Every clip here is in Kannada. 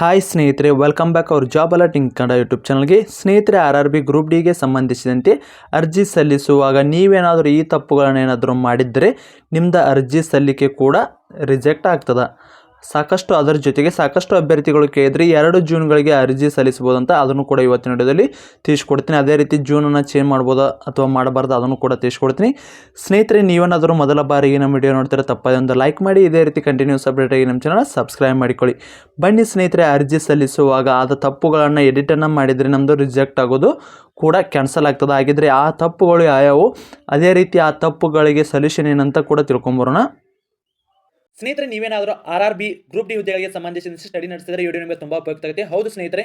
ಹಾಯ್ ಸ್ನೇಹಿತರೆ ವೆಲ್ಕಮ್ ಬ್ಯಾಕ್ ಅವ್ರ ಜಾಬ್ ಅಲರ್ಟಿಂಗ್ ಕನ್ನಡ ಯೂಟ್ಯೂಬ್ ಚಾನಲ್ಗೆ ಸ್ನೇಹಿತರೆ ಆರ್ ಆರ್ ಬಿ ಗ್ರೂಪ್ ಡಿಗೆ ಸಂಬಂಧಿಸಿದಂತೆ ಅರ್ಜಿ ಸಲ್ಲಿಸುವಾಗ ನೀವೇನಾದರೂ ಈ ತಪ್ಪುಗಳನ್ನೇನಾದರೂ ಮಾಡಿದ್ದರೆ ನಿಮ್ಮದು ಅರ್ಜಿ ಸಲ್ಲಿಕೆ ಕೂಡ ರಿಜೆಕ್ಟ್ ಆಗ್ತದೆ. ಸಾಕಷ್ಟು ಅದರ ಜೊತೆಗೆ ಸಾಕಷ್ಟು ಅಭ್ಯರ್ಥಿಗಳು ಕೇಳಿದ್ರೆ ಎರಡು ಜೂನ್ಗಳಿಗೆ ಅರ್ಜಿ ಸಲ್ಲಿಸ್ಬೋದು ಅಂತ ಅದನ್ನು ಕೂಡ ಇವತ್ತಿನ ವಿಡಿಯೋದಲ್ಲಿ ತಿಳಿಸ್ಕೊಡ್ತೀನಿ. ಅದೇ ರೀತಿ ಜೂನನ್ನು ಚೇಂಜ್ ಮಾಡ್ಬೋದಾ ಅಥವಾ ಮಾಡಬಾರ್ದು ಅದನ್ನು ಕೂಡ ತಿಳಿಸ್ಕೊಡ್ತೀನಿ. ಸ್ನೇಹಿತರೆ, ನೀವೇನಾದರೂ ಮೊದಲ ಬಾರಿಗೆ ನಮ್ಮ ವಿಡಿಯೋ ನೋಡ್ತಾರೆ ತಪ್ಪದೆ ಒಂದು ಲೈಕ್ ಮಾಡಿ, ಇದೇ ರೀತಿ ಕಂಟಿನ್ಯೂಸ್ ಅಪ್ಡೇಟ್ ಆಗಿ ನಮ್ಮ ಚಾನಲ್ ಸಬ್ಸ್ಕ್ರೈಬ್ ಮಾಡಿಕೊಳ್ಳಿ. ಬನ್ನಿ ಸ್ನೇಹಿತರೆ, ಅರ್ಜಿ ಸಲ್ಲಿಸುವಾಗ ಆದ ತಪ್ಪುಗಳನ್ನು ಎಡಿಟನ್ನು ಮಾಡಿದರೆ ನಮ್ಮದು ರಿಜೆಕ್ಟ್ ಆಗೋದು ಕೂಡ ಕ್ಯಾನ್ಸಲ್ ಆಗ್ತದೆ. ಹಾಗಿದ್ರೆ ಆ ತಪ್ಪುಗಳು ಯಾವ್ಯಾವು? ಅದೇ ರೀತಿ ಆ ತಪ್ಪುಗಳಿಗೆ ಸೊಲ್ಯೂಷನ್ ಏನಂತ ಕೂಡ ತಿಳ್ಕೊಂಬರೋಣ. ಸ್ನೇಹಿತರೆ, ನೀವೇನಾದರೂ R R B group D ಹುದ್ದೆಗಳಿಗೆ ಸಂಬಂಧಿಸಿದಂತೆ ಸ್ಟಡಿ ನಡೆಸಿದರೆ ವಿಡಿಯೋ ನಿಮಗೆ ತುಂಬ ಉಪಯುಕ್ತ ಆಗುತ್ತೆ. ಹೌದು ಸ್ನೇಹಿತರೆ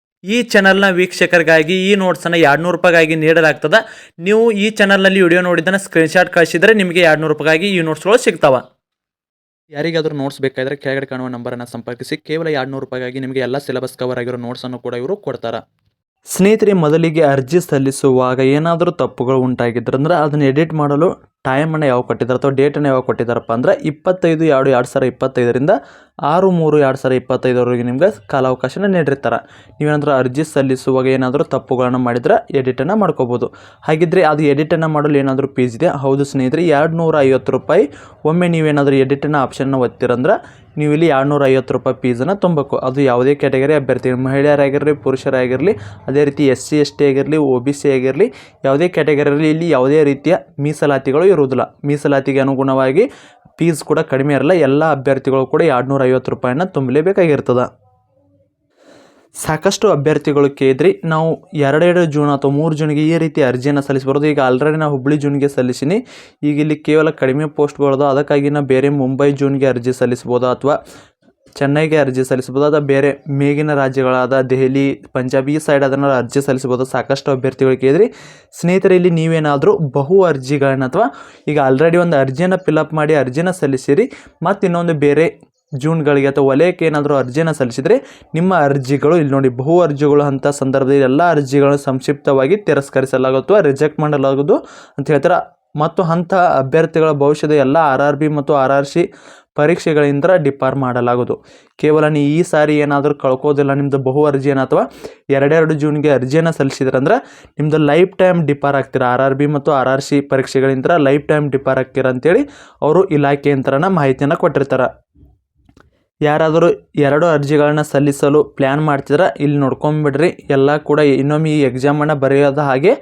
ಈ ಚಾನಲ್ನ ವೀಕ್ಷಕರಿಗಾಗಿ ಈ ನೋಟ್ಸನ್ನು ಎರಡುನೂರು ರೂಪಾಯಿಗಾಗಿ ನೀಡಲಾಗ್ತದೆ. ನೀವು ಈ ಚಾನಲ್ನಲ್ಲಿ ವಿಡಿಯೋ ನೋಡಿದ್ದನ್ನು ಸ್ಕ್ರೀನ್ಶಾಟ್ ಕಳಿಸಿದರೆ ನಿಮಗೆ ಎರಡುನೂರು ರೂಪಾಯಿಗಾಗಿ ಈ ನೋಟ್ಸ್ಗಳು ಸಿಗ್ತಾವೆ. ಯಾರಿಗಾದರೂ ನೋಟ್ಸ್ ಬೇಕಾದರೆ ಕೆಳಗಡೆ ಕಾಣುವ ನಂಬರನ್ನು ಸಂಪರ್ಕಿಸಿ. ಕೇವಲ ಎರಡುನೂರು ರೂಪಾಯಿಗಾಗಿ ನಿಮಗೆ ಎಲ್ಲ ಸಿಲೆಬಸ್ ಕವರ್ ಆಗಿರೋ ನೋಟ್ಸನ್ನು ಕೂಡ ಇವರು ಕೊಡ್ತಾರೆ. ಸ್ನೇಹಿತರೆ, ಮೊದಲಿಗೆ ಅರ್ಜಿ ಸಲ್ಲಿಸುವಾಗ ಏನಾದರೂ ತಪ್ಪುಗಳು ಉಂಟಾಗಿದ್ರೆ ಅಂದ್ರೆ ಅದನ್ನು ಎಡಿಟ್ ಮಾಡಲು ಟೈಮನ್ನು ಯಾವಾಗ ಕೊಟ್ಟಿದ್ದಾರೆ ಅಥವಾ ಡೇಟನ್ನು ಯಾವಾಗ ಕೊಟ್ಟಿದ್ದಾರಪ್ಪ ಅಂದ್ರೆ ಇಪ್ಪತ್ತೈದು ಎರಡು ಎರಡು ಸಾವಿರ ಇಪ್ಪತ್ತೈದರಿಂದ ಆರು ಮೂರು ಎರಡು ಸಾವಿರ ಇಪ್ಪತ್ತೈದರವರೆಗೆ ನಿಮಗೆ ಕಾಲಾವಕಾಶನ ನೀಡಿರ್ತಾರೆ. ನೀವೇನಾದರೂ ಅರ್ಜಿ ಸಲ್ಲಿಸುವಾಗ ಏನಾದರೂ ತಪ್ಪುಗಳನ್ನು ಮಾಡಿದ್ರೆ ಎಡಿಟನ್ನು ಮಾಡ್ಕೋಬೋದು. ಹಾಗಿದ್ದರೆ ಅದು ಎಡಿಟನ್ನು ಮಾಡಲು ಏನಾದರೂ ಫೀಸ್ ಇದೆ ಹೌದು ಸ್ನೇಹಿತರೆ ಎರಡು ನೂರ ಐವತ್ತು ರೂಪಾಯಿ ಒಮ್ಮೆ ನೀವೇನಾದರೂ ಎಡಿಟನ್ನು ಆಪ್ಷನ್ನ ಒತ್ತಿರಂದ್ರೆ ನೀವು ಇಲ್ಲಿ ಎರಡುನೂರ ಐವತ್ತು ರೂಪಾಯಿ ಫೀಸನ್ನು ತುಂಬಬೇಕು ಅದು ಯಾವುದೇ ಕ್ಯಾಟಗರಿ ಅಭ್ಯರ್ಥಿ ಮಹಿಳೆಯರಾಗಿರಲಿ, ಪುರುಷರಾಗಿರಲಿ, ಅದೇ ರೀತಿ ಎಸ್ ಸಿ, ಎಸ್ ಟಿ ಆಗಿರಲಿ ಒ ಬಿ ಸಿ ಆಗಿರಲಿ, ಯಾವುದೇ ಕ್ಯಾಟಗರಿಯಲ್ಲಿ ಇಲ್ಲಿ ಯಾವುದೇ ರೀತಿಯ ಮೀಸಲಾತಿಗಳು ಇರುವುದಿಲ್ಲ. ಮೀಸಲಾತಿಗೆ ಅನುಗುಣವಾಗಿ ಫೀಸ್ ಕೂಡ ಕಡಿಮೆ ಇರಲ್ಲ. ಎಲ್ಲ ಅಭ್ಯರ್ಥಿಗಳು ಕೂಡ ಎರಡುನೂರ ಐವತ್ತು ರೂಪಾಯಿನ ತುಂಬಲೇಬೇಕಾಗಿರ್ತದೆ. ಸಾಕಷ್ಟು ಅಭ್ಯರ್ಥಿಗಳು ಕೇಳಿದ್ರಿ. ನಾವು ಎರಡೆರಡು ಜೂನ್ ಅಥವಾ ಮೂರು ಜೂನ್ಗೆ ಈ ರೀತಿ ಅರ್ಜಿಯನ್ನು ಸಲ್ಲಿಸಬಾರ್ದು. ಈಗ ಆಲ್ರೆಡಿ ನಾವು ಹುಬ್ಳಿ ಜೂನ್ಗೆ ಸಲ್ಲಿಸಿನಿ. ಈಗ ಇಲ್ಲಿ ಕೇವಲ ಕಡಿಮೆ ಪೋಸ್ಟ್ಗಳದು ಅದಕ್ಕಾಗಿ ನಾವು ಬೇರೆ ಮುಂಬೈ ಜೂನ್ಗೆ ಅರ್ಜಿ ಸಲ್ಲಿಸ್ಬೋದು ಅಥವಾ ಚೆನ್ನೈಗೆ ಅರ್ಜಿ ಸಲ್ಲಿಸ್ಬೋದು ಅಥವಾ ಬೇರೆ ಮೇಗಿನ ರಾಜ್ಯಗಳಾದ ದೆಹಲಿ, ಪಂಜಾಬ್, ಈ ಸೈಡ್ ಅದನ್ನು ಅರ್ಜಿ ಸಲ್ಲಿಸ್ಬೋದು ಸಾಕಷ್ಟು ಅಭ್ಯರ್ಥಿಗಳು ಕೇಳಿದ್ರಿ. ಸ್ನೇಹಿತರೆ, ಇಲ್ಲಿ ನೀವೇನಾದರೂ ಬಹು ಅರ್ಜಿಗಳನ್ನ ಅಥವಾ ಈಗ ಆಲ್ರೆಡಿ ಒಂದು ಅರ್ಜಿಯನ್ನು ಫಿಲಪ್ ಮಾಡಿ ಅರ್ಜಿನ ಸಲ್ಲಿಸಿರಿ. ಮತ್ತು ಇನ್ನೊಂದು ಬೇರೆ ಜೂನ್ಗಳಿಗೆ ಅಥವಾ ವಲಯಕ್ಕೆ ಏನಾದರೂ ಅರ್ಜಿಯನ್ನು ಸಲ್ಲಿಸಿದರೆ ನಿಮ್ಮ ಅರ್ಜಿಗಳು, ಇಲ್ಲಿ ನೋಡಿ ಬಹು ಅರ್ಜಿಗಳು ಅಂತ ಸಂದರ್ಭದಲ್ಲಿ ಎಲ್ಲ ಅರ್ಜಿಗಳನ್ನು ಸಂಕ್ಷಿಪ್ತವಾಗಿ ತಿರಸ್ಕರಿಸಲಾಗುತ್ತೋ, ರಿಜೆಕ್ಟ್ ಮಾಡಲಾಗುವುದು ಅಂತ ಹೇಳ್ತಾರೆ. ಮತ್ತು ಅಂಥ ಅಭ್ಯರ್ಥಿಗಳ ಭವಿಷ್ಯದ ಎಲ್ಲ ಆರ್ ಆರ್ ಬಿ ಮತ್ತು ಆರ್ ಆರ್ ಸಿ ಪರೀಕ್ಷೆಗಳಿಂದ ಡಿಪಾರ್ ಮಾಡಲಾಗುವುದು. ಕೇವಲ ನೀವು ಈ ಸಾರಿ ಏನಾದರೂ ಕಳ್ಕೋದಿಲ್ಲ ನಿಮ್ಮದು ಬಹು ಅರ್ಜಿಯನ್ನು ಅಥವಾ ಎರಡೆರಡು ಜೂನ್ಗೆ ಅರ್ಜಿಯನ್ನು ಸಲ್ಲಿಸಿದ್ರಂದ್ರೆ ನಿಮ್ಮದು ಲೈಫ್ ಟೈಮ್ ಡಿಪಾರ್ ಆಗ್ತೀರ? ಆರ್ ಆರ್ ಬಿ ಮತ್ತು ಆರ್ ಆರ್ ಸಿ ಪರೀಕ್ಷೆಗಳಿಂದ ಲೈಫ್ ಟೈಮ್ ಡಿಪಾರ್ ಆಗ್ತೀರ ಅಂತೇಳಿ ಅವರು ಇಲಾಖೆಯಂತರನ ಮಾಹಿತಿಯನ್ನು ಕೊಟ್ಟಿರ್ತಾರೆ. ಯಾರಾದರೂ ಎರಡು ಅರ್ಜಿಗಳನ್ನ ಸಲ್ಲಿಸಲು ಪ್ಲ್ಯಾನ್ ಮಾಡ್ತಿದ್ರೆ, ಇಲ್ಲಿ ನೋಡ್ಕೊಂಬಿಡ್ರಿ. ಎಲ್ಲ ಕೂಡ ಇನ್ನೊಮ್ಮೆ ಈ ಎಕ್ಸಾಮನ್ನು ಬರೆಯೋದ ಹಾಗೆ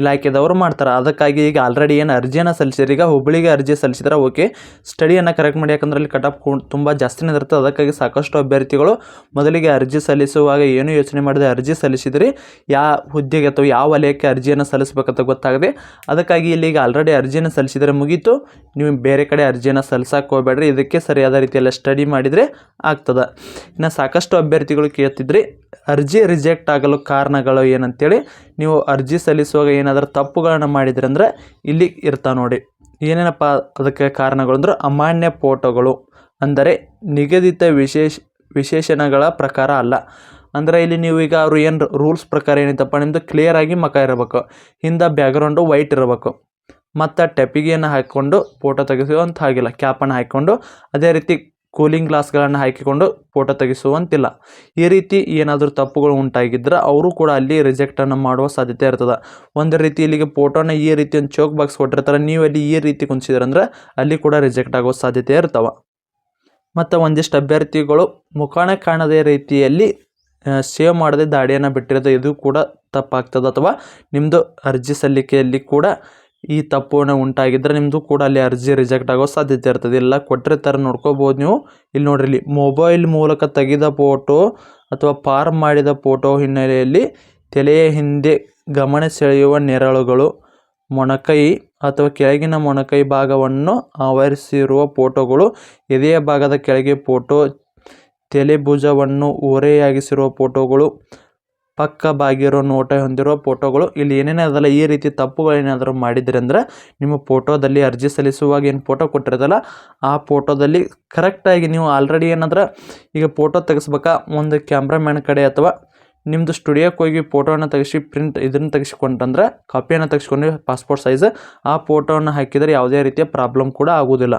ಇಲಾಖೆದವರು ಮಾಡ್ತಾರೆ. ಅದಕ್ಕಾಗಿ ಈಗ ಆಲ್ರೆಡಿ ಏನು ಅರ್ಜಿಯನ್ನು ಸಲ್ಲಿಸಿದ್ರೆ, ಈಗ ಹುಬ್ಬಳ್ಳಿಗೆ ಅರ್ಜಿ ಸಲ್ಲಿಸಿದ್ರೆ ಓಕೆ ಸ್ಟಡಿಯನ್ನು ಕರೆಕ್ಟ್ ಮಾಡಿ, ಯಾಕಂದ್ರೆ ಅಲ್ಲಿ ಕಟ್ ಆಫ್ ತುಂಬ ಜಾಸ್ತಿನೇ ಇರುತ್ತೆ. ಅದಕ್ಕಾಗಿ ಸಾಕಷ್ಟು ಅಭ್ಯರ್ಥಿಗಳು ಮೊದಲಿಗೆ ಅರ್ಜಿ ಸಲ್ಲಿಸುವಾಗ ಏನು ಯೋಚನೆ ಮಾಡದೆ, ಅರ್ಜಿ ಸಲ್ಲಿಸಿದ್ರಿ ಯಾವ ಹುದ್ದೆಗೆ ಅಥವಾ ಯಾವ ವಲಯಕ್ಕೆ ಅರ್ಜಿಯನ್ನು ಸಲ್ಲಿಸಬೇಕಂತ ಗೊತ್ತಾಗದೆ, ಅದಕ್ಕಾಗಿ ಇಲ್ಲಿ ಈಗ ಆಲ್ರೆಡಿ ಅರ್ಜಿಯನ್ನು ಸಲ್ಲಿಸಿದರೆ ಮುಗೀತು. ನೀವು ಬೇರೆ ಕಡೆ ಅರ್ಜಿಯನ್ನು ಸಲ್ಲಿಸೋಕೆ ಹೋಗ್ಬೇಡ್ರಿ. ಇದಕ್ಕೆ ಸರಿಯಾದ ರೀತಿಯಲ್ಲ ಸ್ಟಡಿ ಮಾಡಿದರೆ ಆಗ್ತದೆ. ಇನ್ನು ಸಾಕಷ್ಟು ಅಭ್ಯರ್ಥಿಗಳು ಕೇಳ್ತಿದ್ರಿ, ಅರ್ಜಿ ರಿಜೆಕ್ಟ್ ಆಗಲು ಕಾರಣಗಳು ಏನಂತೇಳಿ, ನೀವು ಅರ್ಜಿ ಸಲ್ಲಿಸುವಾಗ ಏನಾದರೂ ತಪ್ಪುಗಳನ್ನು ಮಾಡಿದ್ರಂದ್ರೆ ಇಲ್ಲಿ ಇರ್ತಾ ನೋಡಿ. ಏನೇನಪ್ಪ ಅದಕ್ಕೆ ಕಾರಣಗಳು ಅಂದ್ರೆ ಅಮಾನ್ಯ ಫೋಟೋಗಳು ಅಂದರೆ ನಿಗದಿತ ವಿಶೇಷ, ವಿಶೇಷಣಗಳ ಪ್ರಕಾರ ಅಲ್ಲ. ಅಂದರೆ ಇಲ್ಲಿ ನೀವು ಈಗ ಅವರು ಏನು ರೂಲ್ಸ್ ಪ್ರಕಾರ ಏನಿತ್ತಪ್ಪ ನಿಮ್ಮದು ಕ್ಲಿಯರಾಗಿ ಮಕ ಇರಬೇಕು, ಹಿಂದೆ ಬ್ಯಾಕ್ಗ್ರೌಂಡು ವೈಟ್ ಇರಬೇಕು. ಮತ್ತು ಟೆಪಿಗೆಯನ್ನು ಹಾಕ್ಕೊಂಡು ಫೋಟೋ ತೆಗೆಸುವಂತ ಹಾಗಿಲ್ಲ, ಕ್ಯಾಪನ್ನು ಹಾಕ್ಕೊಂಡು ಅದೇ ರೀತಿ ಕೂಲಿಂಗ್ ಗ್ಲಾಸ್ಗಳನ್ನು ಹಾಕಿಕೊಂಡು ಫೋಟೋ ತೆಗೆಸುವಂತಿಲ್ಲ. ಈ ರೀತಿ ಏನಾದರೂ ತಪ್ಪುಗಳು ಉಂಟಾಗಿದ್ದರೆ ಅವರು ಕೂಡ ಅಲ್ಲಿ ರಿಜೆಕ್ಟನ್ನು ಮಾಡುವ ಸಾಧ್ಯತೆ ಇರ್ತದೆ. ಒಂದು ರೀತಿ ಇಲ್ಲಿಗೆ ಫೋಟೋನ ಈ ರೀತಿ ಒಂದು ಚೋಕ್ ಬಾಕ್ಸ್ ಕೊಟ್ಟಿರ್ತಾರೆ, ನೀವು ಅಲ್ಲಿ ಈ ರೀತಿ ಕುಂಚಿದ್ರಂದ್ರೆ ಅಲ್ಲಿ ಕೂಡ ರಿಜೆಕ್ಟ್ ಆಗೋ ಸಾಧ್ಯತೆ ಇರ್ತವೆ. ಮತ್ತು ಒಂದಿಷ್ಟು ಅಭ್ಯರ್ಥಿಗಳು ಮುಖಾಣ ಕಾಣದ ರೀತಿಯಲ್ಲಿ ಸೇವ್ ಮಾಡದೆ ದಾಡಿಯನ್ನು ಬಿಟ್ಟಿರೋದು ಇದು ಕೂಡ ತಪ್ಪಾಗ್ತದೆ ಅಥವಾ ನಿಮ್ಮದು ಅರ್ಜಿ ಸಲ್ಲಿಕೆಯಲ್ಲಿ ಕೂಡ ಈ ತಪ್ಪು ಉಂಟಾಗಿದ್ದರೆ ನಿಮ್ಮದು ಕೂಡ ಅಲ್ಲಿ ಅರ್ಜಿ ರಿಜೆಕ್ಟ್ ಆಗೋ ಸಾಧ್ಯತೆ ಇರ್ತದೆ. ಇಲ್ಲ ಕೊಟ್ಟರೆ ಥರ ನೋಡ್ಕೋಬೋದು ನೀವು. ಇಲ್ಲಿ ನೋಡ್ರಿ, ಇಲ್ಲಿ ಮೊಬೈಲ್ ಮೂಲಕ ತೆಗೆದ ಫೋಟೋ ಅಥವಾ ಫಾರ್ಮ್ ಮಾಡಿದ ಫೋಟೋ ಹಿನ್ನೆಲೆಯಲ್ಲಿ ತಲೆಯ ಹಿಂದೆ ಗಮನ ಸೆಳೆಯುವ ನೆರಳುಗಳು, ಮೊಣಕೈ ಅಥವಾ ಕೆಳಗಿನ ಮೊಣಕೈ ಭಾಗವನ್ನು ಆವರಿಸಿರುವ ಫೋಟೋಗಳು ಎದೆಯ ಭಾಗದ ಕೆಳಗೆ ಫೋಟೋ ತಲೆ ಭುಜವನ್ನು ಓರೆಯಾಗಿಸಿರುವ ಫೋಟೋಗಳು ಪಕ್ಕ ಬಾಗಿರೋ ನೋಟ ಹೊಂದಿರೋ ಫೋಟೋಗಳು, ಇಲ್ಲಿ ಏನೇನೇ ಅದಲ್ಲ ಈ ರೀತಿ ತಪ್ಪುಗಳೇನಾದರೂ ಮಾಡಿದ್ರಿ ಅಂದ್ರೆ ನಿಮ್ಮ ಫೋಟೋದಲ್ಲಿ ಅರ್ಜಿ ಸಲ್ಲಿಸುವಾಗ ಏನು ಫೋಟೋ ಕೊಟ್ಟಿರೋದಲ್ಲ, ಆ ಫೋಟೋದಲ್ಲಿ ಕರೆಕ್ಟಾಗಿ ನೀವು ಆಲ್ರೆಡಿ ಏನಾದ್ರೆ ಈಗ ಫೋಟೋ ತೆಗೆಸ್ಬೇಕಾ? ಒಂದು ಕ್ಯಾಮ್ರಾಮ್ಯಾನ್ ಕಡೆ ಅಥವಾ ನಿಮ್ಮದು ಸ್ಟುಡಿಯೋಕ್ಕೆ ಹೋಗಿ ಫೋಟೋನ ತೆಗೆಸಿ ಪ್ರಿಂಟ್ ಇದನ್ನು ತೆಗೆಸಿಕೊಂಡ್ರೆ ಕಾಪಿಯನ್ನು ತೆಗೆಸ್ಕೊಂಡು ಪಾಸ್ಪೋರ್ಟ್ ಸೈಜ್ ಆ ಫೋಟೋವನ್ನು ಹಾಕಿದರೆ ಯಾವುದೇ ರೀತಿಯ ಪ್ರಾಬ್ಲಮ್ ಕೂಡ ಆಗೋದಿಲ್ಲ.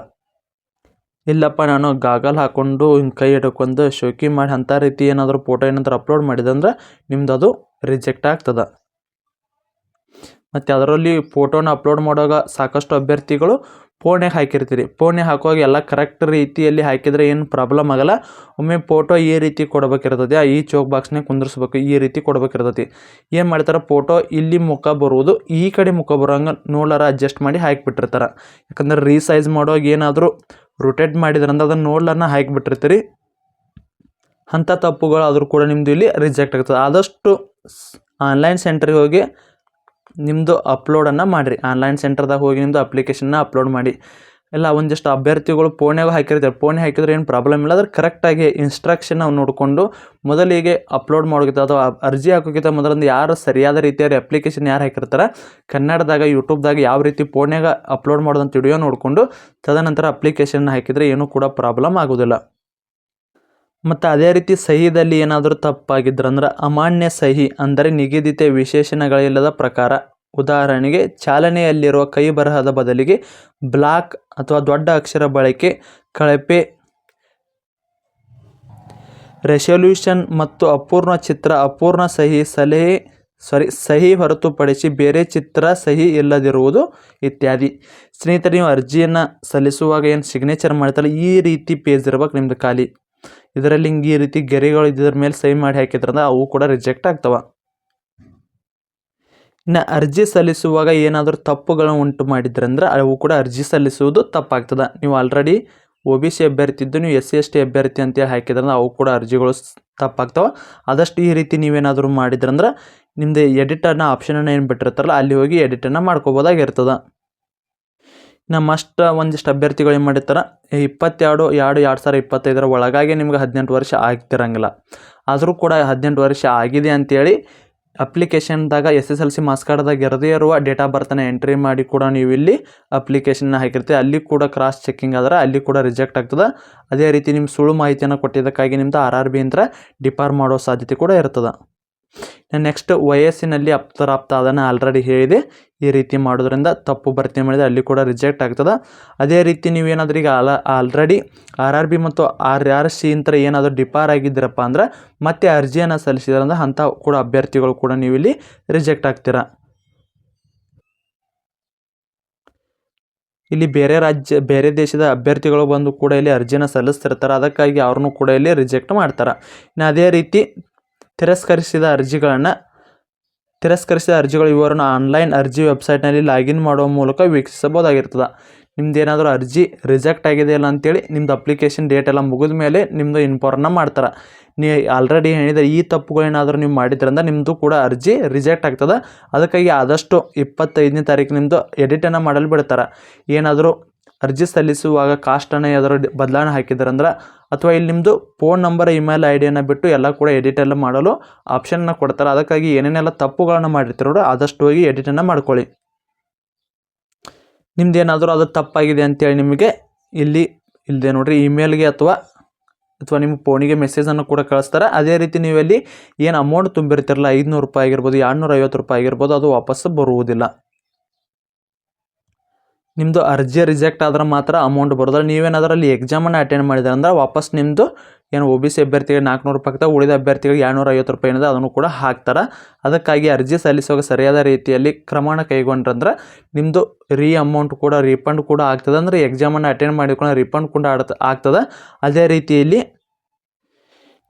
ಇಲ್ಲಪ್ಪ, ನಾನು ಗಾಗಲ್ ಹಾಕ್ಕೊಂಡು ಹಿಂಗೆ ಕೈ ಹಿಡ್ಕೊಂಡು ಶೋಕಿ ಮಾಡಿ ಅಂಥ ರೀತಿ ಏನಾದರೂ ಫೋಟೋ ಏನಾದರೂ ಅಪ್ಲೋಡ್ ಮಾಡಿದಂದ್ರೆ ನಿಮ್ದು ಅದು ರಿಜೆಕ್ಟ್ ಆಗ್ತದೆ. ಮತ್ತು ಅದರಲ್ಲಿ ಫೋಟೋನ ಅಪ್ಲೋಡ್ ಮಾಡುವಾಗ ಸಾಕಷ್ಟು ಅಭ್ಯರ್ಥಿಗಳು ಫೋನೇ ಹಾಕಿರ್ತೀರಿ. ಫೋನೇ ಹಾಕುವಾಗ ಎಲ್ಲ ಕರೆಕ್ಟ್ ರೀತಿಯಲ್ಲಿ ಹಾಕಿದರೆ ಏನು ಪ್ರಾಬ್ಲಮ್ ಆಗಲ್ಲ. ಒಮ್ಮೆ ಫೋಟೋ ಈ ರೀತಿ ಕೊಡಬೇಕಿರ್ತದೆ ಈ ಚೋಕ್ ಬಾಕ್ಸ್ನೇ ಕುಂದಿರ್ಸ್ಬೇಕು, ಈ ರೀತಿ ಕೊಡಬೇಕಿರ್ತೈತಿ ಏನು ಮಾಡ್ತಾರೆ ಫೋಟೋ ಇಲ್ಲಿ ಮುಖ ಬರುವುದು, ಈ ಕಡೆ ಮುಖ ಬರೋಂಗೆ ನೋಡಾರ ಅಡ್ಜಸ್ಟ್ ಮಾಡಿ ಹಾಕಿಬಿಟ್ಟಿರ್ತಾರೆ. ಯಾಕಂದ್ರೆ ರೀಸೈಜ್ ಮಾಡುವಾಗ ಏನಾದರೂ ರೊಟೇಟ್ ಮಾಡಿದ್ರಂದ್ರೆ ಅದನ್ನು ಹಾಕಿ ಬಿಟ್ಟಿರ್ತೀರಿ. ಅಂಥ ತಪ್ಪುಗಳು ಆದರೂ ಕೂಡ ನಿಮ್ಮದು ಇಲ್ಲಿ ರಿಜೆಕ್ಟ್ ಆಗ್ತದೆ ಆದಷ್ಟು ಆನ್ಲೈನ್ ಸೆಂಟ್ರಿಗೆ ಹೋಗಿ ನಿಮ್ಮದು ಅಪ್ಲೋಡನ್ನು ಮಾಡಿರಿ. ಆನ್ಲೈನ್ ಸೆಂಟರ್ದಾಗ ಹೋಗಿ ನಿಮ್ಮದು ಅಪ್ಲಿಕೇಶನ್ನ ಅಪ್ಲೋಡ್ ಮಾಡಿ. ಇಲ್ಲ ಒಂದಿಷ್ಟು ಅಭ್ಯರ್ಥಿಗಳು ಪೋಣೆಗೂ ಹಾಕಿರ್ತಾರೆ. ಪೋಣೆ ಹಾಕಿದ್ರೆ ಏನು ಪ್ರಾಬ್ಲಮ್ ಇಲ್ಲ. ಅದ್ರ ಕರೆಕ್ಟಾಗಿ ಇನ್ಸ್ಟ್ರಕ್ಷನ್ ನಾವು ನೋಡಿಕೊಂಡು ಮೊದಲಿಗೆ ಅಪ್ಲೋಡ್ ಮಾಡೋಕ್ಕಿಂತ ಅಥವಾ ಅರ್ಜಿ ಹಾಕೋಕ್ಕಿಂತ ಮೊದಲೊಂದು ಯಾರು ಸರಿಯಾದ ರೀತಿಯಲ್ಲಿ ಅಪ್ಲಿಕೇಶನ್ ಯಾರು ಹಾಕಿರ್ತಾರೆ, ಕನ್ನಡದಾಗ ಯೂಟ್ಯೂಬ್ದಾಗ ಯಾವ ರೀತಿ ಫೋನ್ಯಾಗ ಅಪ್ಲೋಡ್ ಮಾಡೋದಂತ ವಿಡಿಯೋ ನೋಡಿಕೊಂಡು ತದನಂತರ ಅಪ್ಲಿಕೇಶನ್ ಹಾಕಿದರೆ ಏನೂ ಕೂಡ ಪ್ರಾಬ್ಲಮ್ ಆಗೋದಿಲ್ಲ. ಮತ್ತು ಅದೇ ರೀತಿ ಸಹಿದಲ್ಲಿ ಏನಾದರೂ ತಪ್ಪಾಗಿದ್ರಂದ್ರೆ ಅಮಾನ್ಯ ಸಹಿ ಅಂದರೆ ನಿಗದಿತ ವಿಶೇಷಣಗಳಿಲ್ಲದ ಪ್ರಕಾರ ಉದಾಹರಣೆಗೆ ಚಾಲನೆಯಲ್ಲಿರುವ ಕೈ ಬರಹದ ಬದಲಿಗೆ ಬ್ಲಾಕ್ ಅಥವಾ ದೊಡ್ಡ ಅಕ್ಷರ ಬಳಕೆ, ಕಳಪೆ, ರೆಸೊಲ್ಯೂಷನ್ ಮತ್ತು ಅಪೂರ್ಣ ಚಿತ್ರ, ಅಪೂರ್ಣ ಸಹಿ, ಸಲಹೆ, ಸಾರಿ, ಸಹಿ ಹೊರತುಪಡಿಸಿ ಬೇರೆ ಚಿತ್ರ ಸಹಿ ಇಲ್ಲದಿರುವುದು ಇತ್ಯಾದಿ. ಸ್ನೇಹಿತರೆ, ನೀವು ಅರ್ಜಿಯನ್ನು ಸಲ್ಲಿಸುವಾಗ ಏನು ಸಿಗ್ನೇಚರ್ ಮಾಡ್ತಾರಲ್ಲ, ಈ ರೀತಿ ಪೇಜ್ ಇರ್ಬೇಕು ನಿಮ್ದು ಖಾಲಿ. ಇದರಲ್ಲಿ ಹಿಂಗೆ ಈ ರೀತಿ ಗೆರೆಗಳು ಇದ್ರ ಮೇಲೆ ಸಹಿ ಮಾಡಿ ಹಾಕಿದ್ರಂದ್ರೆ ಅವು ಕೂಡ ರಿಜೆಕ್ಟ್ ಆಗ್ತವೆ. ಇನ್ನು ಅರ್ಜಿ ಸಲ್ಲಿಸುವಾಗ ಏನಾದರೂ ತಪ್ಪುಗಳನ್ನು ಉಂಟು ಮಾಡಿದ್ರಂದ್ರೆ ಅವು ಕೂಡ ಅರ್ಜಿ ಸಲ್ಲಿಸುವುದು ತಪ್ಪಾಗ್ತದೆ. ನೀವು ಆಲ್ರೆಡಿ ಒ ಬಿ ಸಿ ಅಭ್ಯರ್ಥಿ ಇದ್ದು ನೀವು ಎಸ್ ಸಿ ಎಸ್ ಟಿ ಅಭ್ಯರ್ಥಿ ಅಂತೇಳಿ ಹಾಕಿದ್ರಂದ್ರೆ ಅವು ಕೂಡ ಅರ್ಜಿಗಳು ತಪ್ಪಾಗ್ತವೆ. ಆದಷ್ಟು ಈ ರೀತಿ ನೀವೇನಾದರೂ ಮಾಡಿದ್ರಂದ್ರೆ ನಿಮ್ಮದು ಎಡಿಟನ್ನು ಆಪ್ಷನನ್ನು ಏನು ಬಿಟ್ಟಿರ್ತಾರಲ್ಲ, ಅಲ್ಲಿ ಹೋಗಿ ಎಡಿಟನ್ನು ಮಾಡ್ಕೋಬೋದಾಗಿರ್ತದೆ. ನಮ್ಮ ಅಷ್ಟು ಒಂದಿಷ್ಟು ಅಭ್ಯರ್ಥಿಗಳು ಏನು ಮಾಡಿರ್ತಾರೆ ಇಪ್ಪತ್ತೆರಡು ಎರಡು ಎರಡು ಸಾವಿರ ಇಪ್ಪತ್ತೈದರ ಒಳಗಾಗಿ ನಿಮ್ಗೆ ಹದಿನೆಂಟು ವರ್ಷ ಆಗ್ತಿರಂಗಿಲ್ಲ. ಆದರೂ ಕೂಡ ಹದಿನೆಂಟು ವರ್ಷ ಆಗಿದೆ ಅಂತೇಳಿ ಅಪ್ಲಿಕೇಶನ್ದಾಗ S S L C marks ಕಾರ್ಡ್ದಾಗ ಇರದೇ ಇರುವ ಡೇಟ್ ಆಫ್ ಬರ್ತನ ಎಂಟ್ರಿ ಮಾಡಿ ಕೂಡ ನೀವು ಇಲ್ಲಿ ಅಪ್ಲಿಕೇಶನ್ನ ಹಾಕಿರ್ತೀವಿ ಅಲ್ಲಿ ಕೂಡ ಕ್ರಾಸ್ ಚೆಕಿಂಗ್ ಆದ್ರೆ ಅಲ್ಲಿ ಕೂಡ ರಿಜೆಕ್ಟ್ ಆಗ್ತದೆ. ಅದೇ ರೀತಿ ನಿಮ್ಮ ಸುಳ್ಳು ಮಾಹಿತಿಯನ್ನು ಕೊಟ್ಟಿದ್ದಕ್ಕಾಗಿ ನಿಮ್ದು ಆರ್ ಆರ್ ಬಿ ಅಂತ ಡಿಪಾರ್ ಮಾಡೋ ಸಾಧ್ಯತೆ ಕೂಡ ಇರ್ತದೆ. ನೆಕ್ಸ್ಟ್ ವಯಸ್ಸಿನಲ್ಲಿ ಅಪ್ತರಾಪ್ತ ಅದನ್ನು ಆಲ್ರೆಡಿ ಹೇಳಿದೆ. ಈ ರೀತಿ ಮಾಡೋದ್ರಿಂದ ತಪ್ಪು ಭರ್ತಿ ಮಾಡಿದರೆ ಅಲ್ಲಿ ಕೂಡ ರಿಜೆಕ್ಟ್ ಆಗ್ತದೆ. ಅದೇ ರೀತಿ ನೀವೇನಾದ್ರೂ ಈಗ ಅಲ ಆಲ್ರೆಡಿ ಆರ್ ಆರ್ ಬಿ ಮತ್ತು ಆರ್ ಆರ್ ಸಿ ಇಂಥ ಏನಾದರೂ ಡಿಪಾರ್ ಆಗಿದ್ದೀರಪ್ಪ ಅಂದ್ರೆ ಮತ್ತೆ ಅರ್ಜಿಯನ್ನು ಸಲ್ಲಿಸಿದ್ರಂದ್ರೆ ಅಂಥ ಕೂಡ ಅಭ್ಯರ್ಥಿಗಳು ಕೂಡ ನೀವು ಇಲ್ಲಿ ರಿಜೆಕ್ಟ್ ಆಗ್ತೀರಾ. ಇಲ್ಲಿ ಬೇರೆ ರಾಜ್ಯ, ಬೇರೆ ದೇಶದ ಅಭ್ಯರ್ಥಿಗಳು ಬಂದು ಕೂಡ ಇಲ್ಲಿ ಅರ್ಜಿನ ಸಲ್ಲಿಸ್ತಿರ್ತಾರೆ. ಅದಕ್ಕಾಗಿ ಅವ್ರನ್ನೂ ಕೂಡ ಇಲ್ಲಿ ರಿಜೆಕ್ಟ್ ಮಾಡ್ತಾರೆ. ಇನ್ನು ಅದೇ ರೀತಿ ತಿರಸ್ಕರಿಸಿದ ಅರ್ಜಿಗಳನ್ನು ತಿರಸ್ಕರಿಸಿದ ಅರ್ಜಿಗಳ ವಿವರವನ್ನು ಆನ್ಲೈನ್ ಅರ್ಜಿ ವೆಬ್ಸೈಟ್ನಲ್ಲಿ ಲಾಗಿನ್ ಮಾಡುವ ಮೂಲಕ ವೀಕ್ಷಿಸಬಹುದಾಗಿರ್ತದೆ ನಿಮ್ದೇನಾದರೂ ಅರ್ಜಿ ರಿಜೆಕ್ಟ್ ಆಗಿದೆ ಇಲ್ಲ ಅಂತೇಳಿ ನಿಮ್ದು ಅಪ್ಲಿಕೇಶನ್ ಡೇಟ್ ಎಲ್ಲ ಮುಗಿದ ಮೇಲೆ ನಿಮ್ಮದು ಇನ್ಫಾರ್ಮ್ನ ಮಾಡ್ತಾರೆ. ನೀ ಆಲ್ರೆಡಿ ಹೇಳಿದರೆ ಈ ತಪ್ಪುಗಳೇನಾದರೂ ನೀವು ಮಾಡಿದ್ರಿಂದ ನಿಮ್ಮದು ಕೂಡ ಅರ್ಜಿ ರಿಜೆಕ್ಟ್ ಆಗ್ತದೆ. ಅದಕ್ಕಾಗಿ ಆದಷ್ಟು ಇಪ್ಪತ್ತೈದನೇ ತಾರೀಕು ನಿಮ್ಮದು ಎಡಿಟನ್ನು ಮಾಡಲು ಬಿಡ್ತಾರೆ. ಏನಾದರೂ ಅರ್ಜಿ ಸಲ್ಲಿಸುವಾಗ ಕಾಸ್ಟನ್ನು ಯಾವ್ದಾದ್ರು ಬದಲಾವಣೆ ಹಾಕಿದ್ರಂದ್ರೆ ಅಥವಾ ಇಲ್ಲಿ ನಿಮ್ಮದು ಫೋನ್ ನಂಬರ್ ಇಮೇಲ್ ಐ ಡಿಯನ್ನು ಬಿಟ್ಟು ಎಲ್ಲ ಕೂಡ ಎಡಿಟ್ ಎಲ್ಲ ಮಾಡಲು ಆಪ್ಷನ್ನ ಕೊಡ್ತಾರೆ. ಅದಕ್ಕಾಗಿ ಏನೇನೆಲ್ಲ ತಪ್ಪುಗಳನ್ನು ಮಾಡಿರ್ತೀರೋ ಆದಷ್ಟು ಹೋಗಿ ಎಡಿಟನ್ನು ಮಾಡ್ಕೊಳ್ಳಿ. ನಿಮ್ದು ಏನಾದರೂ ಅದು ತಪ್ಪಾಗಿದೆ ಅಂತೇಳಿ ನಿಮಗೆ ಇಲ್ಲಿ ಇಲ್ಲದೆ ನೋಡಿರಿ ಇಮೇಲ್ಗೆ ಅಥವಾ ಅಥವಾ ನಿಮ್ಮ ಫೋನಿಗೆ ಮೆಸೇಜನ್ನು ಕೂಡ ಕಳಿಸ್ತಾರೆ. ಅದೇ ರೀತಿ ನೀವಲ್ಲಿ ಏನು ಅಮೌಂಟ್ ತುಂಬಿರ್ತಿರಲ್ಲ, ಐದುನೂರು ರೂಪಾಯಿ ಆಗಿರ್ಬೋದು ಎರಡುನೂರ ರೂಪಾಯಿ ಆಗಿರ್ಬೋದು, ಅದು ವಾಪಸ್ಸು ಬರುವುದಿಲ್ಲ. ನಿಮ್ಮದು ಅರ್ಜಿ ರಿಜೆಕ್ಟ್ ಆದ್ರೆ ಮಾತ್ರ ಅಮೌಂಟ್ ಬರೋದಿಲ್ಲ. ನೀವೇನಾದ್ರೂ ಅಲ್ಲಿ ಎಕ್ಸಾಮನ್ನು ಅಟೆಂಡ್ ಮಾಡಿದ್ರೆ ಅಂದ್ರೆ ವಾಪಸ್ ನಿಮ್ಮದು ಏನು ಒ ಬಿ ಸಿ ಅಭ್ಯರ್ಥಿಗೆ ನಾಲ್ಕುನೂರು ರೂಪಾಯಿ ಉಳಿದ ಅಭ್ಯರ್ಥಿಗಳಿಗೆ ಎರಡುನೂರ ಐವತ್ತು ರೂಪಾಯಿ ಏನಿದೆ ಅದನ್ನು ಕೂಡ ಹಾಕ್ತಾರೆ. ಅದಕ್ಕಾಗಿ ಅರ್ಜಿ ಸಲ್ಲಿಸುವಾಗ ಸರಿಯಾದ ರೀತಿಯಲ್ಲಿ ಕ್ರಮನ ಕೈಗೊಂಡ್ರಂದ್ರೆ ನಿಮ್ಮದು ರೀ ಅಮೌಂಟ್ ಕೂಡ ರೀಫಂಡ್ ಕೂಡ ಆಗ್ತದೆ. ಅಂದರೆ ಎಕ್ಸಾಮನ್ನು ಅಟೆಂಡ್ ಮಾಡಿಕೊಂಡು ರೀಫಂಡ್ ಕೂಡ ಆಡ್ತ, ಆಗ್ತದೆ. ಅದೇ ರೀತಿಯಲ್ಲಿ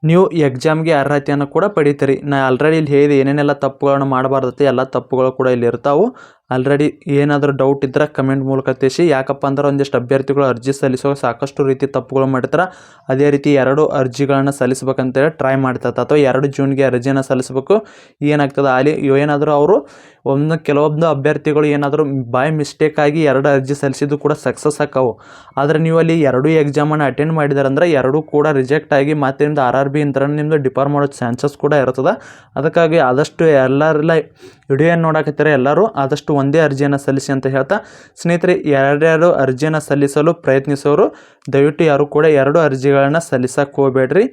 ನೀವು ಎಕ್ಸಾಮ್ಗೆ ಅರ್ಹತೆಯನ್ನು ಕೂಡ ಪಡಿತೀರಿ. ನಾ ಆಲ್ರೆಡಿ ಇಲ್ಲಿ ಹೇಳಿದೆ, ಏನೇನೆಲ್ಲ ತಪ್ಪುಗಳನ್ನು ಮಾಡಬಾರ್ದತ್ತೆ, ಎಲ್ಲ ತಪ್ಪುಗಳು ಕೂಡ ಇಲ್ಲಿ ಇರ್ತಾವೆ. ಆಲ್ರೆಡಿ ಏನಾದರೂ ಡೌಟ್ ಇದ್ದರೆ ಕಮೆಂಟ್ ಮೂಲಕ ತಿಳಿಸಿ. ಯಾಕಪ್ಪ ಅಂದ್ರೆ ಒಂದಿಷ್ಟು ಅಭ್ಯರ್ಥಿಗಳು ಅರ್ಜಿ ಸಲ್ಲಿಸುವಾಗ ಸಾಕಷ್ಟು ರೀತಿ ತಪ್ಪುಗಳು ಮಾಡಿರ್ತಾರೆ. ಅದೇ ರೀತಿ ಎರಡು ಅರ್ಜಿಗಳನ್ನು ಸಲ್ಲಿಸ್ಬೇಕಂತೇಳಿ ಟ್ರೈ ಮಾಡ್ತಾರೆ. ಅಥವಾ ಎರಡು ಜೂನ್ಗೆ ಅರ್ಜಿಯನ್ನು ಸಲ್ಲಿಸಬೇಕು. ಏನಾಗ್ತದೆ? ಅಲ್ಲಿ ಏನಾದರೂ ಅವರು ಒಂದು ಕೆಲವೊಂದು ಅಭ್ಯರ್ಥಿಗಳು ಏನಾದರೂ ಬೈ ಮಿಸ್ಟೇಕ್ ಆಗಿ ಎರಡು ಅರ್ಜಿ ಸಲ್ಲಿಸಿದ್ದು ಕೂಡ ಸಕ್ಸಸ್ ಆಕವು ಆದರೆ ನೀವು ಅಲ್ಲಿ ಎರಡೂ ಎಕ್ಸಾಮನ್ನು ಅಟೆಂಡ್ ಮಾಡಿದಾರೆ ಅಂದ್ರೆ ಎರಡೂ ಕೂಡ ರಿಜೆಕ್ಟ್ ಆಗಿ ಮತ್ತೆ ನಿಮ್ದು ಆರ್ ಆರ್ ಬಿ ಇಂಥ ನಿಮ್ಮದು ಡಿಪಾರ್ ಮಾಡೋ ಚಾನ್ಸಸ್ ಕೂಡ ಇರ್ತದೆ. ಅದಕ್ಕಾಗಿ ಆದಷ್ಟು ಎಲ್ಲರೆಲ್ಲ ವಿಡಿಯೋ ಏನು ನೋಡಕತ್ತಾರೆ ಎಲ್ಲರೂ ಆದಷ್ಟು ಒಂದೇ ಅರ್ಜಿಯನ್ನು ಸಲ್ಲಿಸಿ ಅಂತ ಹೇಳ್ತಾ, ಸ್ನೇಹಿತರೆ ಎರಡೆರಡು ಅರ್ಜಿಯನ್ನು ಸಲ್ಲಿಸಲು ಪ್ರಯತ್ನಿಸೋರು, ದಯವಿಟ್ಟು ಯಾರು ಕೂಡ ಎರಡು ಅರ್ಜಿಗಳನ್ನು ಸಲ್ಲಿಸಕ್ಕೆ ಹೋಗಬೇಡ್ರಿ.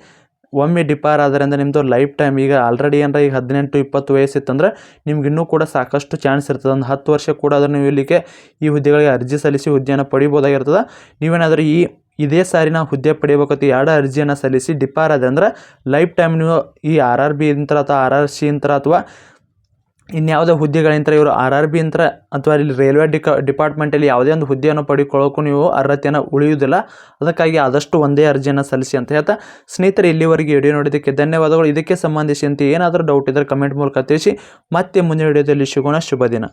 ಒಮ್ಮೆ ಡಿಪಾರ್ ಆದ್ರಿಂದ ನಿಮ್ಮದು ಲೈಫ್ ಟೈಮ್ ಈಗ ಆಲ್ರೆಡಿ ಏನಾರ ಈಗ ಹದಿನೆಂಟು, ಇಪ್ಪತ್ತು ವಯಸ್ಸಿತ್ತಂದ್ರೆ ನಿಮ್ಗೆ ಇನ್ನೂ ಕೂಡ ಸಾಕಷ್ಟು ಚಾನ್ಸ್ ಇರ್ತದೆ. ಒಂದು ಹತ್ತು ವರ್ಷ ಕೂಡ ಅದನ್ನು ನೀವು ಇಲ್ಲಿಗೆ ಈ ಹುದ್ದೆಗಳಿಗೆ ಅರ್ಜಿ ಸಲ್ಲಿಸಿ ಹುದ್ದೆಯನ್ನು ಪಡಿಬೋದಾಗಿರ್ತದೆ. ನೀವೇನಾದರೂ ಈ ಇದೇ ಸಾರಿ ನಾವು ಹುದ್ದೆ ಪಡಿಬೇಕಂತ ಎರಡು ಅರ್ಜಿಯನ್ನು ಸಲ್ಲಿಸಿ ಡಿಪಾರ್ ಆದ್ರೆ ಅಂದ್ರೆ ಲೈಫ್ ಟೈಮ್ ನೀವು ಈ ಆರ್ ಆರ್ ಬಿ ಇಂತರ ಅಥವಾ ಆರ್ ಆರ್ ಸಿ ಇಂತರ ಅಥವಾ ಇನ್ಯಾವುದೇ ಹುದ್ದೆಗಳಂತ ಇವರು ಆರ್ ಆರ್ ಬಿ ಅಂತರ ಅಥವಾ ಇಲ್ಲಿ ರೈಲ್ವೆ ಡಿಕ ಡಿಪಾರ್ಟ್ಮೆಂಟಲ್ಲಿ ಯಾವುದೇ ಒಂದು ಹುದ್ದೆಯನ್ನು ಪಡ್ಕೊಳ್ಳೋಕ್ಕೂ ನೀವು ಅರ್ಹತೆಯನ್ನು ಉಳಿಯುವುದಿಲ್ಲ. ಅದಕ್ಕಾಗಿ ಆದಷ್ಟು ಒಂದೇ ಅರ್ಜಿಯನ್ನು ಸಲ್ಲಿಸಿ ಅಂತ ಹೇಳ್ತಾ ಸ್ನೇಹಿತರೆ, ಇಲ್ಲಿವರೆಗೆ ವಿಡಿಯೋ ನೋಡಿದ್ದಕ್ಕೆ ಧನ್ಯವಾದಗಳು. ಇದಕ್ಕೆ ಸಂಬಂಧಿಸಿದಂತೆ ಏನಾದರೂ ಡೌಟ್ ಇದ್ದರೆ ಕಮೆಂಟ್ ಮೂಲಕ ತಿಳಿಸಿ. ಮತ್ತೆ ಮುಂದಿನ ವಿಡಿಯೋದಲ್ಲಿ ಸಿಗೋಣ. ಶುಭ ದಿನ.